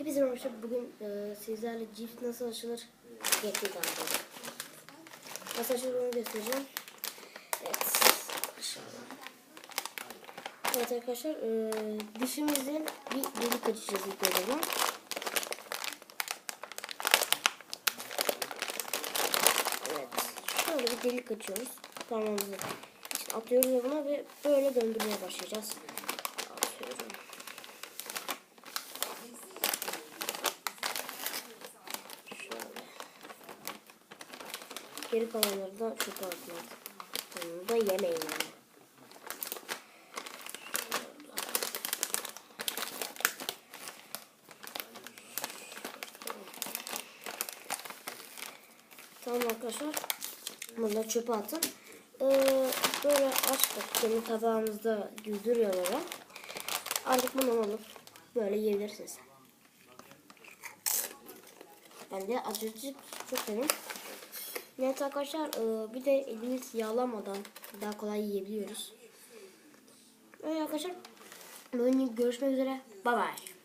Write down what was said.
Hepinize merhaba. Bugün e, sizlerle cips nasıl açılır gerçek anlatacağım. Nasıl açılır onu göstereceğim. Evet. Aşağıda. Evet arkadaşlar. E, dişimizde bir delik açacağız ilk önce. Evet. Şöyle bir delik açıyoruz. Parmağımızı için atıyoruz buna ve böyle döndürmeye başlayacağız. Atıyorum. Şöyle. Geri kalanları da çöpe atmak. Bunu da yemeyin yani. Tamam arkadaşlar. Bunu da çöpe atın. Ee, böyle açtık. Kendi tabağımızda böyle. Artık bunu alıp böyle yiyebilirsiniz. Ben de acıcık çok seviyorum. Evet arkadaşlar e, bir de elimiz yağlamadan daha kolay yiyebiliyoruz. Evet arkadaşlar. Bugün görüşmek üzere. Bye bye.